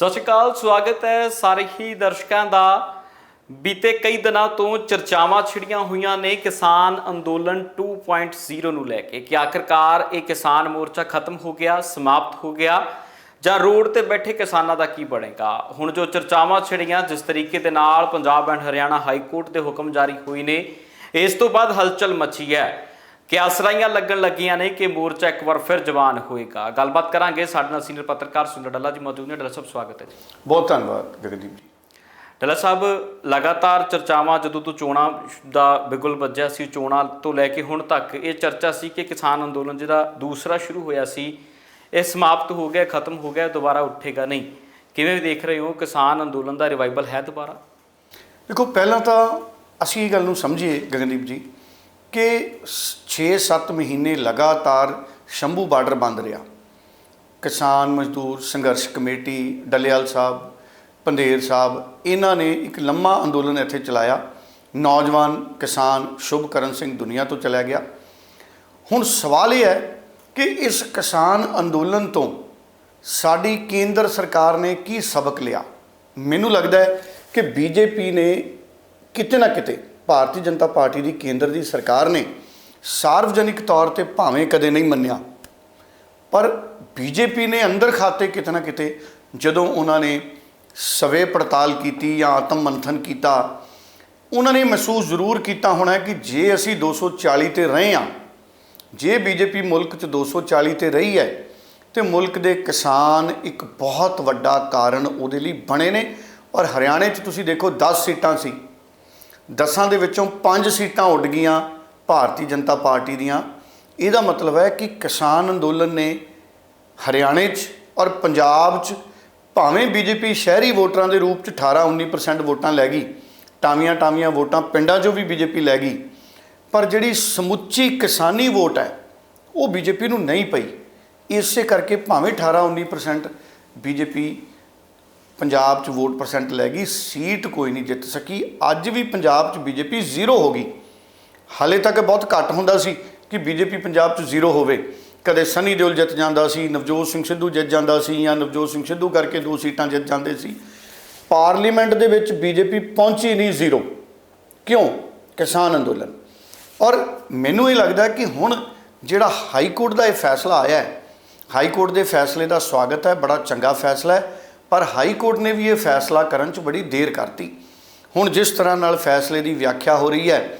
ਸਤਿ ਸ਼੍ਰੀ ਅਕਾਲ, ਸਵਾਗਤ ਹੈ ਸਾਰੇ ਹੀ ਦਰਸ਼ਕਾਂ ਦਾ। ਬੀਤੇ ਕਈ ਦਿਨਾਂ ਤੋਂ ਚਰਚਾਵਾਂ ਛਿੜੀਆਂ ਹੋਈਆਂ ਨੇ ਕਿਸਾਨ ਅੰਦੋਲਨ 2.0 ਨੂੰ ਲੈ ਕੇ ਕਿ ਆਖਰਕਾਰ ਇਹ ਕਿਸਾਨ ਮੋਰਚਾ ਖਤਮ ਹੋ ਗਿਆ, ਸਮਾਪਤ ਹੋ ਗਿਆ ਜਾਂ ਰੋਡ ਤੇ ਬੈਠੇ ਕਿਸਾਨਾਂ ਦਾ ਕੀ ਬਣੇਗਾ? ਹੁਣ ਜੋ ਚਰਚਾਵਾਂ ਛਿੜੀਆਂ, ਜਿਸ ਤਰੀਕੇ ਦੇ ਨਾਲ Punjab and Haryana High Court ਦੇ ਹੁਕਮ ਜਾਰੀ ਹੋਏ ਨੇ, ਇਸ ਤੋਂ ਬਾਅਦ ਹਲਚਲ ਮਚੀ ਹੈ। ਕਿ ਆਸਰਾਈਆਂ ਲੱਗਣ ਲੱਗੀਆਂ ਨੇ ਕਿ ਮੋਰਚਾ ਇੱਕ ਵਾਰ ਫਿਰ ਜਵਾਨ ਹੋਏਗਾ। ਗੱਲਬਾਤ ਕਰਾਂਗੇ। ਸਾਡੇ ਨਾਲ ਸੀਨੀਅਰ ਪੱਤਰਕਾਰ ਸੁੰਦਰ ਡੱਲਾ ਜੀ ਮੌਜੂਦ ਨੇ। ਡੱਲਾ ਸਾਹਿਬ ਸਵਾਗਤ ਹੈ ਜੀ। ਬਹੁਤ ਧੰਨਵਾਦ ਗਗਨਦੀਪ ਜੀ। ਡੱਲਾ ਸਾਹਿਬ ਲਗਾਤਾਰ ਚਰਚਾਵਾਂ ਜਦੋਂ ਤੋਂ ਚੋਣਾਂ ਦਾ ਬਿਗੁਲ ਵੱਜਿਆ ਸੀ ਚੋਣਾਂ ਤੋਂ ਲੈ ਕੇ ਹੁਣ ਤੱਕ ਇਹ ਚਰਚਾ ਸੀ ਕਿ ਕਿਸਾਨ ਅੰਦੋਲਨ ਜਿਹੜਾ ਦੂਸਰਾ ਸ਼ੁਰੂ ਹੋਇਆ ਸੀ ਇਹ ਸਮਾਪਤ ਹੋ ਗਿਆ ਖਤਮ ਹੋ ਗਿਆ ਦੁਬਾਰਾ ਉੱਠੇਗਾ ਨਹੀਂ। ਕਿਵੇਂ ਦੇਖ ਰਹੇ ਹੋ? ਕਿਸਾਨ ਅੰਦੋਲਨ ਦਾ ਰਿਵਾਈਵਲ ਹੈ ਦੁਬਾਰਾ? ਦੇਖੋ ਪਹਿਲਾਂ ਤਾਂ ਅਸੀਂ ਇਹ ਗੱਲ ਨੂੰ ਸਮਝੀਏ ਗਗਨਦੀਪ ਜੀ ਕਿ 6-7 ਮਹੀਨੇ ਲਗਾਤਾਰ ਸ਼ੰਭੂ ਬਾਰਡਰ ਬੰਦ ਰਿਹਾ। ਕਿਸਾਨ ਮਜ਼ਦੂਰ, ਸੰਘਰਸ਼ ਕਮੇਟੀ, ਡੱਲੇਵਾਲ ਸਾਹਿਬ, ਪੰਧੇਰ ਸਾਹਿਬ, ਇਹਨਾਂ ਨੇ ਇੱਕ ਲੰਮਾ ਅੰਦੋਲਨ ਇੱਥੇ ਚਲਾਇਆ। ਨੌਜਵਾਨ ਕਿਸਾਨ ਸ਼ੁਭਕਰਨ ਸਿੰਘ ਦੁਨੀਆ ਤੋਂ ਚਲਾ ਗਿਆ। ਹੁਣ ਸਵਾਲ ਇਹ ਹੈ ਕਿ ਇਸ ਕਿਸਾਨ ਅੰਦੋਲਨ ਤੋਂ ਸਾਡੀ ਕੇਂਦਰ ਸਰਕਾਰ ਨੇ ਕੀ ਸਬਕ ਲਿਆ? ਮੈਨੂੰ ਲੱਗਦਾ ਹੈ ਕਿ ਬੀਜੇਪੀ ਨੇ ਕਿਤੇ ਨਾ ਕਿਤੇ ਭਾਰਤੀ ਜਨਤਾ ਪਾਰਟੀ ਦੀ ਕੇਂਦਰ ਦੀ ਸਰਕਾਰ ਨੇ ਸਾਰਵਜਨਿਕ ਤੌਰ ਤੇ ਭਾਵੇਂ ਕਦੇ ਨਹੀਂ ਮੰਨਿਆ। ਪਰ ਬੀਜੇਪੀ ਨੇ ਅੰਦਰ ਖਾਤੇ ਕਿਤੇ ਨਾ ਕਿਤੇ ਜਦੋਂ ਉਹਨਾਂ ਨੇ ਸਵੇ ਪੜਤਾਲ ਕੀਤੀ ਜਾਂ ਆਤਮ ਮੰਥਨ ਕੀਤਾ, ਉਹਨਾਂ ਨੇ ਮਹਿਸੂਸ ਜ਼ਰੂਰ ਕੀਤਾ ਹੋਣਾ ਕਿ ਜੇ ਅਸੀਂ 240 ਤੇ ਰਹੇ ਹਾਂ, ਜੇ ਬੀਜੇਪੀ ਮੁਲਕ 'ਚ 240 ਤੇ ਰਹੀ ਹੈ, ਤੇ ਮੁਲਕ ਦੇ ਕਿਸਾਨ ਇੱਕ ਬਹੁਤ ਵੱਡਾ ਕਾਰਨ ਉਹਦੇ ਲਈ ਬਣੇ ਨੇ। ਔਰ ਹਰਿਆਣੇ 'ਚ ਤੁਸੀਂ ਦੇਖੋ 10 ਸੀਟਾਂ ਸੀ। 10 ਦੇ ਵਿੱਚੋਂ 5 ਸੀਟਾਂ ਉੱਡ ਗਈਆਂ ਭਾਰਤੀ ਜਨਤਾ ਪਾਰਟੀ ਦੀਆਂ। ਇਹਦਾ ਮਤਲਬ ਹੈ ਕਿ ਕਿਸਾਨ ਅੰਦੋਲਨ ਨੇ ਹਰਿਆਣੇ 'ਚ ਔਰ ਪੰਜਾਬ 'ਚ ਭਾਵੇਂ ਬੀਜੇਪੀ ਸ਼ਹਿਰੀ ਵੋਟਰਾਂ ਦੇ ਰੂਪ 'ਚ 18-19% ਵੋਟਾਂ ਲੈ ਗਈ, ਟਾਵੀਆਂ ਟਾਮੀਆਂ ਵੋਟਾਂ ਪਿੰਡਾਂ 'ਚੋਂ ਵੀ ਬੀਜੇਪੀ ਲੈ ਗਈ, ਪਰ ਜਿਹੜੀ ਸਮੁੱਚੀ ਕਿਸਾਨੀ ਵੋਟ ਹੈ, ਉਹ ਬੀਜੇਪੀ ਨੂੰ ਨਹੀਂ ਪਈ। ਇਸੇ ਕਰਕੇ ਭਾਵੇਂ 18-19% ਬੀਜੇਪੀ ਪੰਜਾਬ 'ਚ ਵੋਟ ਪਰਸੈਂਟ ਲੈ ਗਈ ਸੀਟ ਕੋਈ ਨਹੀਂ ਜਿੱਤ ਸਕੀ। ਅੱਜ ਵੀ ਪੰਜਾਬ 'ਚ ਬੀਜੇਪੀ ਜ਼ੀਰੋ ਹੋ ਗਈ। ਹਾਲੇ ਤੱਕ ਬਹੁਤ ਘੱਟ ਹੁੰਦਾ ਸੀ ਕਿ ਬੀਜੇਪੀ ਪੰਜਾਬ 'ਚ ਜ਼ੀਰੋ ਹੋਵੇ। ਕਦੇ ਸਨੀ ਦਿਓਲ ਜਿੱਤ ਜਾਂਦਾ ਸੀ, ਨਵਜੋਤ ਸਿੰਘ ਸਿੱਧੂ ਜਿੱਤ ਜਾਂਦਾ ਸੀ ਜਾਂ ਨਵਜੋਤ ਸਿੰਘ ਸਿੱਧੂ ਕਰਕੇ ਦੋ ਸੀਟਾਂ ਜਿੱਤ ਜਾਂਦੇ ਸੀ। ਪਾਰਲੀਮੈਂਟ ਦੇ ਵਿੱਚ ਬੀਜੇਪੀ ਪਹੁੰਚੀ ਨਹੀਂ ਜ਼ੀਰੋ ਕਿਉਂ? ਕਿਸਾਨ ਅੰਦੋਲਨ। ਔਰ ਮੈਨੂੰ ਇਹ ਲੱਗਦਾ ਕਿ ਹੁਣ ਜਿਹੜਾ ਹਾਈ ਕੋਰਟ ਦਾ ਇਹ ਫੈਸਲਾ ਆਇਆ ਹੈ, ਹਾਈ ਕੋਰਟ ਦੇ ਫੈਸਲੇ ਦਾ ਸਵਾਗਤ ਹੈ, ਬੜਾ ਚੰਗਾ ਫੈਸਲਾ ਹੈ। ਪਰ ਹਾਈ ਕੋਰਟ ਨੇ ਵੀ ਇਹ ਫੈਸਲਾ ਕਰਨ 'ਚ ਬੜੀ ਦੇਰ ਕਰਤੀ। ਹੁਣ ਜਿਸ ਤਰ੍ਹਾਂ ਨਾਲ ਫੈਸਲੇ ਦੀ ਵਿਆਖਿਆ ਹੋ ਰਹੀ ਹੈ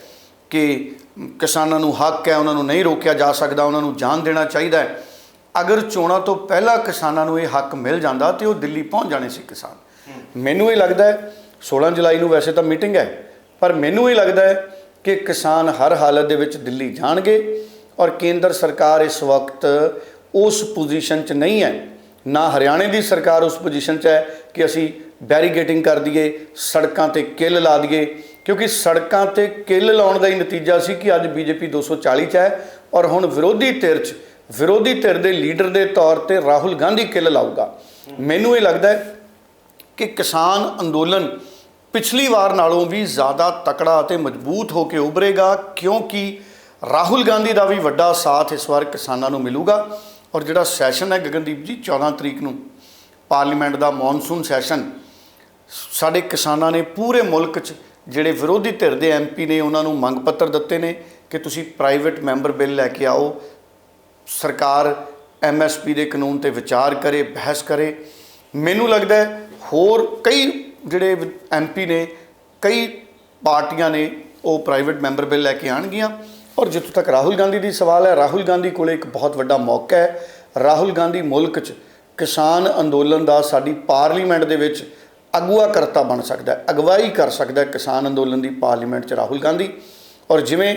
ਕਿ ਕਿਸਾਨਾਂ ਨੂੰ ਹੱਕ ਹੈ, ਉਹਨਾਂ ਨੂੰ ਨਹੀਂ ਰੋਕਿਆ ਜਾ ਸਕਦਾ, ਉਹਨਾਂ ਨੂੰ ਜਾਨ ਦੇਣਾ ਚਾਹੀਦਾ ਹੈ, ਅਗਰ ਚੋਣਾਂ ਤੋਂ ਪਹਿਲਾਂ ਕਿਸਾਨਾਂ ਨੂੰ ਇਹ ਹੱਕ ਮਿਲ ਜਾਂਦਾ ਤੇ ਉਹ ਦਿੱਲੀ ਪਹੁੰਚ ਜਾਣੇ ਸੀ ਕਿਸਾਨ। ਮੈਨੂੰ ਇਹ ਲੱਗਦਾ ਹੈ 16 ਜੁਲਾਈ ਨੂੰ ਵੈਸੇ ਤਾਂ ਮੀਟਿੰਗ ਹੈ, ਪਰ ਮੈਨੂੰ ਇਹ ਲੱਗਦਾ ਹੈ ਕਿ ਕਿਸਾਨ ਹਰ ਹਾਲਤ ਦੇ ਵਿੱਚ ਦਿੱਲੀ ਜਾਣਗੇ ਔਰ ਕੇਂਦਰ ਸਰਕਾਰ ਇਸ ਵਕਤ ਉਸ ਪੋਜੀਸ਼ਨ 'ਚ ਨਹੀਂ ਹੈ ਨਾ ਹਰਿਆਣੇ ਦੀ ਸਰਕਾਰ ਉਸ ਪੋਜੀਸ਼ਨ 'ਚ ਹੈ ਕਿ ਅਸੀਂ ਬੈਰੀਗੇਟਿੰਗ ਕਰ ਦਈਏ, ਸੜਕਾਂ ਤੇ ਕਿੱਲ ਲਾ ਦਈਏ, ਕਿਉਂਕਿ ਸੜਕਾਂ ਤੇ ਕਿੱਲ ਲਾਉਣ ਦਾ ਹੀ ਨਤੀਜਾ ਸੀ ਕਿ ਅੱਜ ਬੀਜੇਪੀ 240 ਚ ਹੈ ਔਰ ਹੁਣ ਵਿਰੋਧੀ ਧਿਰ 'ਚ, ਵਿਰੋਧੀ ਧਿਰ ਦੇ ਲੀਡਰ ਦੇ ਤੌਰ ਤੇ ਰਾਹੁਲ ਗਾਂਧੀ ਕਿੱਲ ਲਾਊਗਾ। ਮੈਨੂੰ ਇਹ ਲੱਗਦਾ ਹੈ ਕਿ ਕਿਸਾਨ ਅੰਦੋਲਨ ਪਿਛਲੀ ਵਾਰ ਨਾਲੋਂ ਵੀ ਜ਼ਿਆਦਾ ਤਕੜਾ ਅਤੇ ਮਜ਼ਬੂਤ ਹੋ ਕੇ ਉਭਰੇਗਾ, ਕਿਉਂਕਿ ਰਾਹੁਲ ਗਾਂਧੀ ਦਾ ਵੀ ਵੱਡਾ ਸਾਥ ਇਸ ਵਾਰ ਕਿਸਾਨਾਂ ਨੂੰ ਮਿਲੂਗਾ। ਔਰ ਜਿਹੜਾ ਸੈਸ਼ਨ ਹੈ ਗਗਨਦੀਪ ਜੀ 14 ਤਰੀਕ ਨੂੰ ਪਾਰਲੀਮੈਂਟ ਦਾ ਮੌਨਸੂਨ ਸੈਸ਼ਨ ਸਾਡੇ ਕਿਸਾਨਾਂ ਨੇ ਪੂਰੇ ਮੁਲਕ 'ਚ ਜਿਹੜੇ ਵਿਰੋਧੀ ਧਿਰ ਦੇ ਐਮਪੀ ਨੇ, ਉਹਨਾਂ ਨੂੰ ਮੰਗ ਪੱਤਰ ਦਿੱਤੇ ਨੇ ਕਿ ਤੁਸੀਂ ਪ੍ਰਾਈਵੇਟ ਮੈਂਬਰ ਬਿੱਲ ਲੈ ਕੇ ਆਓ, ਸਰਕਾਰ ਐਮਐਸਪੀ ਦੇ ਕਾਨੂੰਨ ਤੇ ਵਿਚਾਰ ਕਰੇ, ਬਹਿਸ ਕਰੇ। ਮੈਨੂੰ ਲੱਗਦਾ ਹੈ ਹੋਰ ਕਈ ਜਿਹੜੇ ਐਮਪੀ ਨੇ, ਕਈ ਪਾਰਟੀਆਂ ਨੇ, ਉਹ ਪ੍ਰਾਈਵੇਟ ਮੈਂਬਰ ਬਿੱਲ ਲੈ ਕੇ ਆਣਗੀਆਂ ਔਰ ਜਿੱਥੋਂ ਤੱਕ ਰਾਹੁਲ ਗਾਂਧੀ ਦੀ ਸਵਾਲ ਹੈ, ਰਾਹੁਲ ਗਾਂਧੀ ਕੋਲੇ ਇੱਕ ਬਹੁਤ ਵੱਡਾ ਮੌਕਾ ਹੈ। ਰਾਹੁਲ ਗਾਂਧੀ ਮੁਲਕ 'ਚ ਕਿਸਾਨ ਅੰਦੋਲਨ ਦਾ ਸਾਡੀ ਪਾਰਲੀਮੈਂਟ ਦੇ ਵਿੱਚ ਅਗਵਾ ਕਰਤਾ ਬਣ ਸਕਦਾ ਹੈ, ਅਗਵਾਈ ਕਰ ਸਕਦਾ ਹੈ ਕਿਸਾਨ ਅੰਦੋਲਨ ਦੀ ਪਾਰਲੀਮੈਂਟ 'ਚ ਰਾਹੁਲ ਗਾਂਧੀ। ਔਰ ਜਿਵੇਂ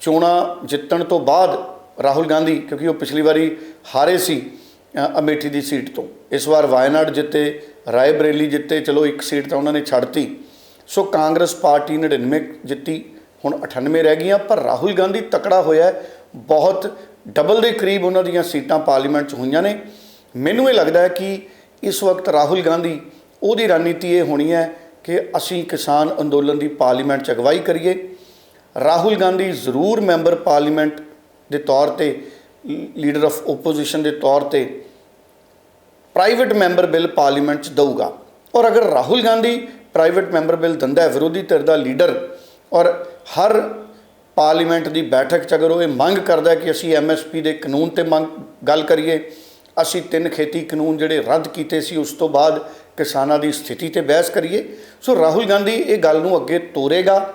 ਚੋਣਾਂ ਜਿੱਤਣ ਤੋਂ ਬਾਅਦ ਰਾਹੁਲ ਗਾਂਧੀ, ਕਿਉਂਕਿ ਉਹ ਪਿਛਲੀ ਵਾਰੀ ਹਾਰੇ ਸੀ ਅਮੇਠੀ ਦੀ ਸੀਟ ਤੋਂ। ਇਸ ਵਾਰ ਵਾਇਨਾਡ ਜਿੱਤੇ, ਰਾਏਬਰੇਲੀ ਜਿੱਤੇ, ਚਲੋ ਇੱਕ ਸੀਟ ਤਾਂ ਉਹਨਾਂ ਨੇ ਛੱਡਤੀ। ਸੋ ਕਾਂਗਰਸ ਪਾਰਟੀ 99 ਜਿੱਤੀ। ਹੁਣ 98 ਰਹਿ ਗਈਆਂ, ਪਰ ਰਾਹੁਲ ਗਾਂਧੀ ਤਕੜਾ ਹੋਇਆ ਬਹੁਤ ਡਬਲ ਦੇ ਕਰੀਬ ਉਹਨਾਂ ਦੀਆਂ ਸੀਟਾਂ ਪਾਰਲੀਮੈਂਟ 'ਚ ਹੋਈਆਂ ਨੇ। ਮੈਨੂੰ ਇਹ ਲੱਗਦਾ ਹੈ ਕਿ ਇਸ ਵਕਤ ਰਾਹੁਲ ਗਾਂਧੀ ਉਹਦੀ ਰਣਨੀਤੀ ਇਹ ਹੋਣੀ ਹੈ ਕਿ ਅਸੀਂ ਕਿਸਾਨ ਅੰਦੋਲਨ ਦੀ ਪਾਰਲੀਮੈਂਟ 'ਚ ਅਗਵਾਈ ਕਰੀਏ। ਰਾਹੁਲ ਗਾਂਧੀ ਜ਼ਰੂਰ ਮੈਂਬਰ ਪਾਰਲੀਮੈਂਟ ਦੇ ਤੌਰ ਤੇ, ਲੀਡਰ ਆਫ ਓਪੋਜੀਸ਼ਨ ਦੇ ਤੌਰ ਤੇ ਪ੍ਰਾਈਵੇਟ ਮੈਂਬਰ ਬਿੱਲ ਪਾਰਲੀਮੈਂਟ 'ਚ ਦਊਗਾ। ਔਰ ਅਗਰ Rahul Gandhi private member bill ਦਿੰਦਾ ਵਿਰੋਧੀ ਧਿਰ ਦਾ ਲੀਡਰ ਔਰ ਹਰ ਪਾਰਲੀਮੈਂਟ ਦੀ ਬੈਠਕ 'ਚ ਅਗਰ ਉਹ ਇਹ ਮੰਗ ਕਰਦਾ ਕਿ ਅਸੀਂ ਐਮਐਸਪੀ ਦੇ ਕਾਨੂੰਨ ਤੇ ਮੰਗ, ਗੱਲ ਕਰੀਏ, ਅਸੀਂ ਤਿੰਨ ਖੇਤੀ ਕਾਨੂੰਨ ਜਿਹੜੇ ਰੱਦ ਕੀਤੇ ਸੀ, ਉਸ ਤੋਂ ਬਾਅਦ ਕਿਸਾਨਾਂ ਦੀ ਸਥਿਤੀ ਤੇ ਬਹਿਸ ਕਰੀਏ, ਸੋ ਰਾਹੁਲ ਗਾਂਧੀ ਇਹ ਗੱਲ ਨੂੰ ਅੱਗੇ ਤੋਰੇਗਾ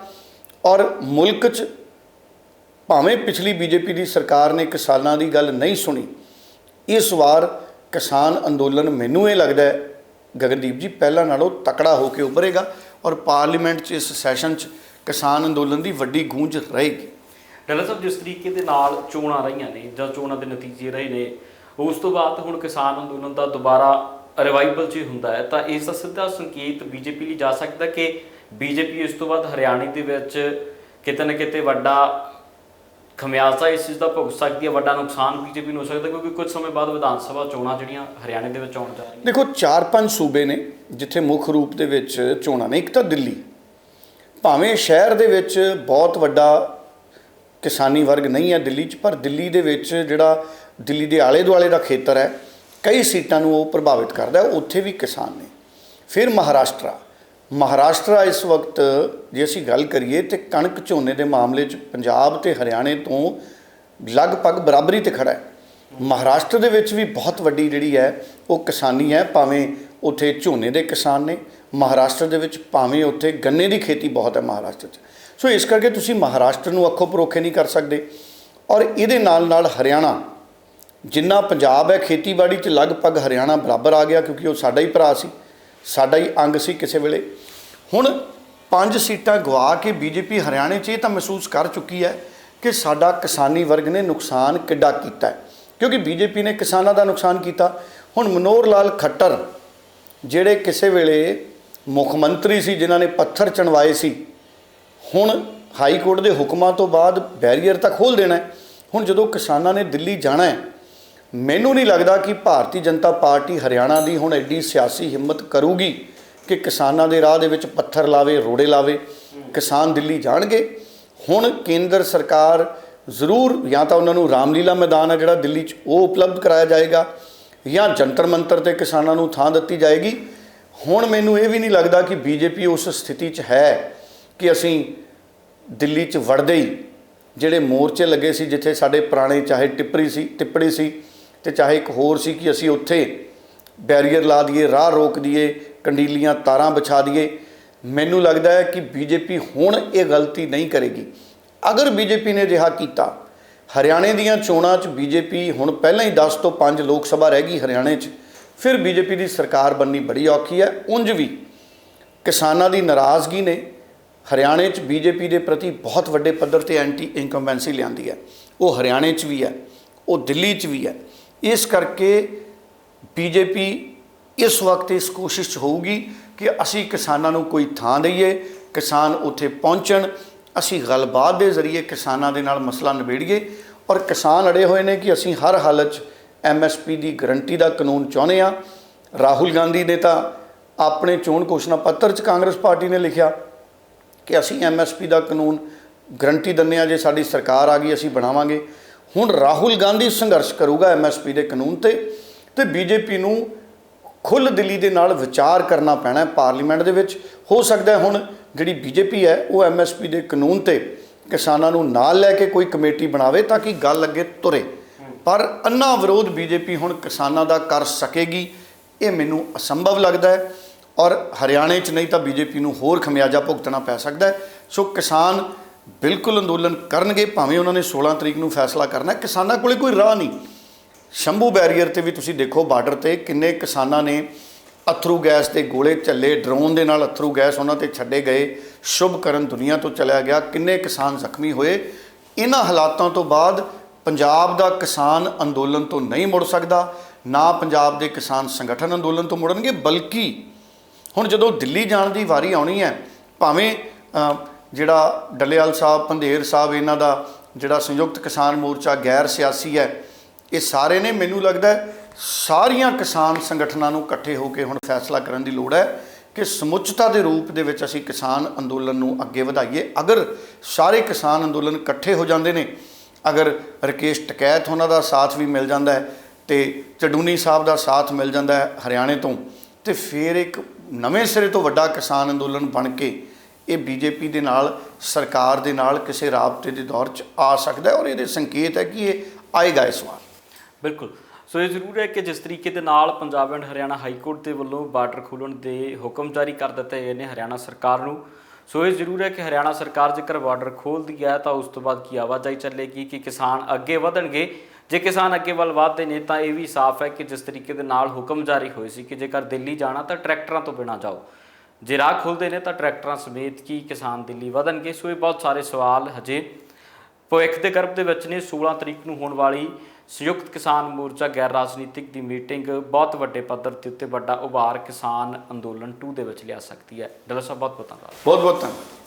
ਔਰ ਮੁਲਕ 'ਚ ਭਾਵੇਂ ਪਿਛਲੀ ਬੀਜੇਪੀ ਦੀ ਸਰਕਾਰ ਨੇ ਕਿਸਾਨਾਂ ਦੀ ਗੱਲ ਨਹੀਂ ਸੁਣੀ, ਇਸ ਵਾਰ ਕਿਸਾਨ ਅੰਦੋਲਨ ਮੈਨੂੰ ਇਹ ਲੱਗਦਾ ਹੈ, ਗਗਨਦੀਪ ਜੀ ਪਹਿਲਾਂ ਨਾਲੋਂ ਤਕੜਾ ਹੋ ਕੇ ਉੱਭਰੇਗਾ ਔਰ ਪਾਰਲੀਮੈਂਟ 'ਚ ਇਸ ਸੈਸ਼ਨ 'ਚ ਕਿਸਾਨ ਅੰਦੋਲਨ ਦੀ ਵੱਡੀ ਗੂੰਜ ਰਹੇਗੀ। ਡੱਲਾ ਸਾਹਿਬ ਜਿਸ ਤਰੀਕੇ ਦੇ ਨਾਲ ਚੋਣਾਂ ਰਹੀਆਂ ਨੇ ਜਾਂ ਚੋਣਾਂ ਦੇ ਨਤੀਜੇ ਰਹੇ ਨੇ ਉਸ ਤੋਂ ਬਾਅਦ ਹੁਣ ਕਿਸਾਨ ਅੰਦੋਲਨ ਦਾ ਦੁਬਾਰਾ ਰਿਵਾਈਵਲ 'ਚ ਹੁੰਦਾ ਹੈ ਤਾਂ ਇਸ ਦਾ ਸਿੱਧਾ ਸੰਕੇਤ ਬੀਜੇਪੀ ਲਈ ਜਾ ਸਕਦਾ ਕਿ ਬੀਜੇਪੀ ਇਸ ਤੋਂ ਬਾਅਦ ਹਰਿਆਣੇ ਦੇ ਵਿੱਚ ਕਿਤੇ ਨਾ ਕਿਤੇ ਵੱਡਾ ਖਮਿਆਜ਼ਾ ਇਸ ਚੀਜ਼ ਦਾ ਭੁਗਤ ਸਕਦੀ ਹੈ ਵੱਡਾ ਨੁਕਸਾਨ ਬੀਜੇਪੀ ਨੂੰ ਹੋ ਸਕਦਾ ਕਿਉਂਕਿ ਕੁਝ ਸਮੇਂ ਬਾਅਦ ਵਿਧਾਨ ਸਭਾ ਚੋਣਾਂ ਜਿਹੜੀਆਂ ਹਰਿਆਣੇ ਦੇ ਵਿੱਚ ਆਉਣ ਜਾ ਰਹੀਆਂ ਦੇਖੋ ਚਾਰ ਪੰਜ ਸੂਬੇ ਨੇ ਜਿੱਥੇ ਮੁੱਖ ਰੂਪ ਦੇ ਵਿੱਚ ਚੋਣਾਂ ਨੇ ਇੱਕ ਤਾਂ ਦਿੱਲੀ ਭਾਵੇਂ ਸ਼ਹਿਰ ਦੇ ਵਿੱਚ ਬਹੁਤ ਵੱਡਾ ਕਿਸਾਨੀ ਵਰਗ ਨਹੀਂ ਹੈ ਦਿੱਲੀ 'ਚ, ਪਰ ਦਿੱਲੀ ਦੇ ਵਿੱਚ ਜਿਹੜਾ ਦਿੱਲੀ ਦੇ ਆਲੇ ਦੁਆਲੇ ਦਾ ਖੇਤਰ ਹੈ, ਕਈ ਸੀਟਾਂ ਨੂੰ ਉਹ ਪ੍ਰਭਾਵਿਤ ਕਰਦਾ ਹੈ। ਉੱਥੇ ਵੀ ਕਿਸਾਨ ਨੇ। ਫਿਰ ਮਹਾਰਾਸ਼ਟਰਾ। ਮਹਾਰਾਸ਼ਟਰਾ ਇਸ ਵਕਤ ਜੇ ਅਸੀਂ ਗੱਲ ਕਰੀਏ ਤੇ ਕਣਕ ਝੋਨੇ ਦੇ ਮਾਮਲੇ 'ਚ ਪੰਜਾਬ ਤੇ ਹਰਿਆਣੇ ਤੋਂ ਲਗਭਗ ਬਰਾਬਰੀ ਤੇ ਖੜਾ ਹੈ। ਮਹਾਰਾਸ਼ਟਰ ਦੇ ਵਿੱਚ ਵੀ ਬਹੁਤ ਵੱਡੀ ਜਿਹੜੀ ਹੈ, ਉਹ ਕਿਸਾਨੀ ਹੈ, ਭਾਵੇਂ ਉੱਥੇ ਝੋਨੇ ਦੇ ਕਿਸਾਨ ਨੇ, ਮਹਾਰਾਸ਼ਟਰ ਦੇ ਵਿੱਚ ਭਾਵੇਂ ਉੱਥੇ ਗੰਨੇ ਦੀ ਖੇਤੀ ਬਹੁਤ ਹੈ ਮਹਾਰਾਸ਼ਟਰ 'ਚ। ਸੋ ਇਸ ਕਰਕੇ ਤੁਸੀਂ ਮਹਾਰਾਸ਼ਟਰ ਨੂੰ ਅੱਖੋਂ ਪਰੋਖੇ ਨਹੀਂ ਕਰ ਸਕਦੇ। ਔਰ ਇਹਦੇ ਨਾਲ ਨਾਲ ਹਰਿਆਣਾ, ਜਿੰਨਾ ਪੰਜਾਬ ਹੈ, ਖੇਤੀਬਾੜੀ 'ਚ ਲਗਭਗ ਹਰਿਆਣਾ ਬਰਾਬਰ ਆ ਗਿਆ, ਕਿਉਂਕਿ ਉਹ ਸਾਡਾ ਹੀ ਭਰਾ ਸੀ, ਸਾਡਾ ਹੀ ਅੰਗ ਸੀ ਕਿਸੇ ਵੇਲੇ। ਹੁਣ ਪੰਜ ਸੀਟਾਂ ਗਵਾ ਕੇ ਬੀਜੇਪੀ ਹਰਿਆਣੇ 'ਚ ਇਹ ਤਾਂ ਮਹਿਸੂਸ ਕਰ ਚੁੱਕੀ ਹੈ ਕਿ ਸਾਡਾ ਕਿਸਾਨੀ ਵਰਗ ਨੇ ਨੁਕਸਾਨ ਕਿੱਡਾ ਕੀਤਾ ਹੈ। ਕਿਉਂਕਿ ਬੀਜੇਪੀ ਨੇ ਕਿਸਾਨਾਂ ਦਾ ਨੁਕਸਾਨ ਕੀਤਾ। ਹੁਣ ਮਨੋਹਰ ਲਾਲ ਖੱਟਰ, ਜਿਹੜੇ ਕਿਸੇ ਵੇਲੇ ਮੁੱਖ ਮੰਤਰੀ ਸੀ, ਜਿਨ੍ਹਾਂ ਨੇ ਪੱਥਰ ਚਣਵਾਏ ਸੀ, ਹੁਣ ਹਾਈ ਕੋਰਟ ਦੇ ਹੁਕਮਾਂ ਤੋਂ ਬਾਅਦ ਬੈਰੀਅਰ ਤਾਂ ਖੋਲ ਦੇਣਾ ਹੁਣ ਜਦੋਂ ਕਿਸਾਨਾਂ ਨੇ ਦਿੱਲੀ ਜਾਣਾ ਹੈ, ਮੈਨੂੰ ਨਹੀਂ ਲੱਗਦਾ ਕਿ ਭਾਰਤੀ ਜਨਤਾ ਪਾਰਟੀ ਹਰਿਆਣਾ ਦੀ ਹੁਣ ਐਡੀ ਸਿਆਸੀ ਹਿੰਮਤ ਕਰੂਗੀ ਕਿ ਕਿਸਾਨਾਂ ਦੇ ਰਾਹ ਦੇ ਵਿੱਚ ਪੱਥਰ ਲਾਵੇ, ਰੋੜੇ ਲਾਵੇ। ਕਿਸਾਨ ਦਿੱਲੀ ਜਾਣਗੇ। ਹੁਣ ਕੇਂਦਰ ਸਰਕਾਰ ਜ਼ਰੂਰ ਜਾਂ ਤਾਂ ਉਹਨਾਂ ਨੂੰ ਰਾਮਲੀਲਾ ਮੈਦਾਨ ਹੈ ਜਿਹੜਾ ਦਿੱਲੀ 'ਚ ਉਹ ਉਪਲਬਧ ਕਰਾਇਆ ਜਾਏਗਾ ਜਾਂ ਜੰਤਰ ਮੰਤਰ ਤੇ ਕਿਸਾਨਾਂ ਨੂੰ ਥਾਂ ਦਿੱਤੀ ਜਾਏਗੀ। ਹੁਣ ਮੈਨੂੰ ਇਹ ਵੀ ਨਹੀਂ ਲੱਗਦਾ ਕਿ ਬੀਜੇਪੀ ਉਸ ਸਥਿਤੀ 'ਚ ਹੈ ਕਿ ਅਸੀਂ ਦਿੱਲੀ 'ਚ ਵੜਦੇ ਹੀ ਜਿਹੜੇ ਮੋਰਚੇ ਲੱਗੇ ਸੀ, ਜਿੱਥੇ ਸਾਡੇ ਪੁਰਾਣੇ ਚਾਹੇ ਟਿੱਪਰੀ ਸੀ, ਟਿੱਪੜੀ ਸੀ ਤੇ ਚਾਹੇ ਇੱਕ ਹੋਰ ਸੀ ਕਿ ਅਸੀਂ ਉੱਥੇ ਬੈਰੀਅਰ ਲਾ ਦਈਏ, ਰਾਹ ਰੋਕ ਦਈਏ, ਕੰਡੀਲੀਆਂ ਤਾਰਾਂ ਵਿਛਾ ਦਈਏ। ਮੈਨੂੰ ਲੱਗਦਾ ਹੈ ਕਿ ਬੀਜੇਪੀ ਹੁਣ ਇਹ ਗਲਤੀ ਨਹੀਂ ਕਰੇਗੀ। ਅਗਰ ਬੀਜੇਪੀ ਨੇ ਅਜਿਹਾ ਕੀਤਾ, ਹਰਿਆਣੇ ਦੀਆਂ ਚੋਣਾਂ 'ਚ ਬੀਜੇਪੀ ਹੁਣ ਪਹਿਲਾਂ ਹੀ 10 ਤੋਂ 5 ਲੋਕ ਸਭਾ ਰਹਿ ਗਈ ਹਰਿਆਣੇ 'ਚ, ਫਿਰ ਬੀਜੇਪੀ ਦੀ ਸਰਕਾਰ ਬੰਨੀ ਬੜੀ ਔਖੀ ਹੈ। ਉਂਝ ਵੀ ਕਿਸਾਨਾਂ ਦੀ ਨਾਰਾਜ਼ਗੀ ਨੇ ਹਰਿਆਣੇ 'ਚ ਬੀਜੇਪੀ ਦੇ ਪ੍ਰਤੀ ਬਹੁਤ ਵੱਡੇ ਪੱਧਰ ਤੇ ਐਂਟੀ ਇਨਕੰਬੈਂਸੀ ਲਿਆਂਦੀ ਹੈ। ਉਹ ਹਰਿਆਣੇ 'ਚ ਵੀ ਹੈ, ਉਹ ਦਿੱਲੀ 'ਚ ਵੀ ਹੈ। ਇਸ ਕਰਕੇ ਬੀਜੇਪੀ ਇਸ ਵਕਤ ਇਸ ਕੋਸ਼ਿਸ਼ 'ਚ ਹੋਊਗੀ ਕਿ ਅਸੀਂ ਕਿਸਾਨਾਂ ਨੂੰ ਕੋਈ ਥਾਂ ਦਈਏ, ਕਿਸਾਨ ਉੱਥੇ ਪਹੁੰਚਣ ਅਸੀਂ ਗੱਲਬਾਤ ਦੇ ਜ਼ਰੀਏ ਕਿਸਾਨਾਂ ਦੇ ਨਾਲ ਮਸਲਾ ਨਿਬੇੜੀਏ ਔਰ ਕਿਸਾਨ ਅੜੇ ਹੋਏ ਨੇ ਕਿ ਅਸੀਂ ਹਰ ਹਾਲਤ 'ਚ ਐਮਐਸਪੀ ਦੀ ਗਰੰਟੀ ਦਾ ਕਾਨੂੰਨ ਚਾਹੁੰਦੇ ਆ ਰਾਹੁਲ ਗਾਂਧੀ ਨੇ ਤਾਂ ਆਪਣੇ ਚੋਣ ਘੋਸ਼ਣਾ ਪੱਤਰ 'ਚ ਕਾਂਗਰਸ ਪਾਰਟੀ ਨੇ ਲਿਖਿਆ ਕਿ ਅਸੀਂ ਐਮਐਸਪੀ ਦਾ ਕਾਨੂੰਨ ਗਰੰਟੀ ਦਿੰਦੇ ਆ ਜੇ ਸਾਡੀ ਸਰਕਾਰ ਆ ਗਈ ਅਸੀਂ ਬਣਾਵਾਂਗੇ। ਹੁਣ ਰਾਹੁਲ ਗਾਂਧੀ ਸੰਘਰਸ਼ ਕਰੂਗਾ ਐਮਐਸਪੀ ਦੇ ਕਾਨੂੰਨ ਤੇ ਤੇ ਬੀਜੇਪੀ ਨੂੰ ਖੁੱਲ੍ਹ ਦਿਲੀ ਦੇ ਨਾਲ ਵਿਚਾਰ ਕਰਨਾ ਪੈਣਾ ਹੈ ਪਾਰਲੀਮੈਂਟ ਦੇ ਵਿੱਚ। ਹੋ ਸਕਦਾ ਹੈ ਹੁਣ ਜਿਹੜੀ ਬੀਜੇਪੀ ਹੈ, ਉਹ ਐਮਐਸਪੀ ਦੇ ਕਾਨੂੰਨ ਤੇ ਕਿਸਾਨਾਂ ਨੂੰ ਨਾਲ ਲੈ ਕੇ ਕੋਈ ਕਮੇਟੀ ਬਣਾਵੇ ਤਾਂ ਕਿ ਗੱਲ ਅੱਗੇ ਤੁਰੇ। ਪਰ ਅੰਨਾ ਵਿਰੋਧ ਬੀਜੇਪੀ ਹੁਣ ਕਿਸਾਨਾਂ ਦਾ ਕਰ ਸਕੇਗੀ, ਇਹ ਮੈਨੂੰ ਅਸੰਭਵ ਲੱਗਦਾ ਹੈ। ਔਰ ਹਰਿਆਣੇ 'ਚ ਨਹੀਂ ਤਾਂ ਬੀਜੇਪੀ ਨੂੰ ਹੋਰ ਖਮਿਆਜਾ ਭੁਗਤਣਾ ਪੈ ਸਕਦਾ ਹੈ। ਸੋ ਕਿਸਾਨ ਬਿਲਕੁਲ ਅੰਦੋਲਨ ਕਰਨਗੇ, ਭਾਵੇਂ ਉਹਨਾਂ ਨੇ 16 ਤਰੀਕ ਨੂੰ ਫੈਸਲਾ ਕਰਨਾ ਕਿਸਾਨਾਂ ਕੋਲੇ ਕੋਈ ਰਾਹ ਨਹੀਂ। ਸ਼ੰਭੂ ਬੈਰੀਅਰ ਤੇ ਵੀ ਤੁਸੀਂ ਦੇਖੋ ਬਾਰਡਰ ਤੇ ਕਿੰਨੇ ਕਿਸਾਨਾਂ ਨੇ ਅਥਰੂ ਗੈਸ ਦੇ ਗੋਲੇ ਚੱਲੇ, ਡਰੋਨ ਦੇ ਨਾਲ ਅਥਰੂ ਗੈਸ ਉਹਨਾਂ ਤੇ ਛੱਡੇ ਗਏ, ਸ਼ੁਭ ਕਰਨ ਦੁਨੀਆ ਤੋਂ ਚਲਿਆ ਗਿਆ, ਕਿੰਨੇ ਕਿਸਾਨ ਜ਼ਖਮੀ ਹੋਏ। ਇਹਨਾਂ ਹਾਲਾਤਾਂ ਤੋਂ ਬਾਅਦ ਪੰਜਾਬ ਦਾ ਕਿਸਾਨ ਅੰਦੋਲਨ ਤੋਂ ਨਹੀਂ ਮੁੜ ਸਕਦਾ, ਨਾ ਪੰਜਾਬ ਦੇ ਕਿਸਾਨ ਸੰਗਠਨ ਅੰਦੋਲਨ ਤੋਂ ਮੁੜਨਗੇ, ਬਲਕਿ ਹੁਣ ਜਦੋਂ ਦਿੱਲੀ ਜਾਣ ਦੀ ਵਾਰੀ ਆਉਣੀ ਹੈ, ਭਾਵੇਂ ਜਿਹੜਾ ਡੱਲੇਵਾਲ ਸਾਹਿਬ, ਪੰਧੇਰ ਸਾਹਿਬ, ਇਹਨਾਂ ਦਾ ਜਿਹੜਾ ਸੰਯੁਕਤ ਕਿਸਾਨ ਮੋਰਚਾ ਗੈਰ ਸਿਆਸੀ ਹੈ ਇਹ ਸਾਰੇ ਨੇ ਮੈਨੂੰ ਲੱਗਦਾ ਸਾਰੀਆਂ ਕਿਸਾਨ ਸੰਗਠਨਾਂ ਨੂੰ ਇਕੱਠੇ ਹੋ ਕੇ ਹੁਣ ਫੈਸਲਾ ਕਰਨ ਦੀ ਲੋੜ ਹੈ ਕਿ ਸਮੁੱਚਤਾ ਦੇ ਰੂਪ ਦੇ ਵਿੱਚ ਅਸੀਂ ਕਿਸਾਨ ਅੰਦੋਲਨ ਨੂੰ ਅੱਗੇ ਵਧਾਈਏ। ਅਗਰ ਸਾਰੇ ਕਿਸਾਨ ਅੰਦੋਲਨ ਇਕੱਠੇ ਹੋ ਜਾਂਦੇ ਨੇ, ਅਗਰ ਰਕੇਸ਼ ਟਕੈਤ ਉਹਨਾਂ ਦਾ ਸਾਥ ਵੀ ਮਿਲ ਜਾਂਦਾ ਹੈ ਤੇ ਚਡੂਨੀ ਸਾਹਿਬ ਦਾ ਸਾਥ ਮਿਲ ਜਾਂਦਾ ਹੈ ਹਰਿਆਣੇ ਤੋਂ, ਤੇ ਫਿਰ ਇੱਕ ਨਵੇਂ ਸਿਰੇ ਤੋਂ ਵੱਡਾ ਕਿਸਾਨ ਅੰਦੋਲਨ ਬਣ ਕੇ ਇਹ ਬੀਜੇਪੀ ਦੇ ਨਾਲ, ਸਰਕਾਰ ਦੇ ਨਾਲ ਕਿਸੇ ਰਾਬਤੇ ਦੇ ਦੌਰ 'ਚ ਆ ਸਕਦਾ ਔਰ ਇਹਦੇ ਸੰਕੇਤ ਹੈ ਕਿ ਇਹ ਆਏਗਾ ਇਸ ਵਾਰ। ਬਿਲਕੁਲ। ਸੋ ਇਹ ਜ਼ਰੂਰ ਹੈ ਕਿ ਜਿਸ ਤਰੀਕੇ ਦੇ ਨਾਲ Punjab and Haryana High Court ਦੇ ਵੱਲੋਂ ਬਾਰਡਰ ਖੋਲ੍ਹਣ ਦੇ ਹੁਕਮ ਜਾਰੀ ਕਰ ਦਿੱਤੇ ਗਏ ਨੇ ਹਰਿਆਣਾ ਸਰਕਾਰ ਨੂੰ। ਸੋ ਇਹ ਜ਼ਰੂਰ ਹੈ ਕਿ ਹਰਿਆਣਾ ਸਰਕਾਰ ਜੇਕਰ ਬਾਰਡਰ ਖੋਲ੍ਹਦੀ ਹੈ ਤਾਂ ਉਸ ਤੋਂ ਬਾਅਦ ਕੀ ਆਵਾਜਾਈ ਚੱਲੇਗੀ, ਕਿ ਕਿਸਾਨ ਅੱਗੇ ਵਧਣਗੇ। ਜੇ ਕਿਸਾਨ ਅੱਗੇ ਵੱਲ ਵਧਦੇ ਨੇ ਤਾਂ ਇਹ ਵੀ ਸਾਫ਼ ਹੈ ਕਿ ਜਿਸ ਤਰੀਕੇ ਦੇ ਨਾਲ ਹੁਕਮ ਜਾਰੀ ਹੋਏ ਸੀ ਕਿ ਜੇਕਰ ਦਿੱਲੀ ਜਾਣਾ ਤਾਂ ਟਰੈਕਟਰਾਂ ਤੋਂ ਬਿਨਾਂ ਜਾਓ। ਜੇ ਰਾਹ ਖੁੱਲਦੇ ਨੇ ਤਾਂ ਟਰੈਕਟਰਾਂ ਸਮੇਤ ਕੀ ਕਿਸਾਨ ਦਿੱਲੀ ਵਧਣਗੇ? ਸੋ ਇਹ ਬਹੁਤ ਸਾਰੇ ਸਵਾਲ ਹਜੇ ਭਵਿੱਖ ਦੇ ਗਰਭ ਦੇ ਵਿੱਚ ਨੇ। 16 ਤਰੀਕ ਨੂੰ ਹੋਣ ਵਾਲੀ ਸੰਯੁਕਤ ਕਿਸਾਨ ਮੋਰਚਾ ਗੈਰ ਰਾਜਨੀਤਿਕ ਦੀ ਮੀਟਿੰਗ ਬਹੁਤ ਵੱਡੇ ਪੱਧਰ ਤੇ ਉੱਤੇ ਵੱਡਾ ਉਭਾਰ ਕਿਸਾਨ ਅੰਦੋਲਨ 2 ਦੇ ਵਿੱਚ ਲਿਆ ਸਕਦੀ ਹੈ। ਡਾਕਟਰ ਸਾਹਿਬ ਬਹੁਤ ਬਹੁਤ ਧੰਨਵਾਦ। ਬਹੁਤ ਬਹੁਤ ਧੰਨਵਾਦ।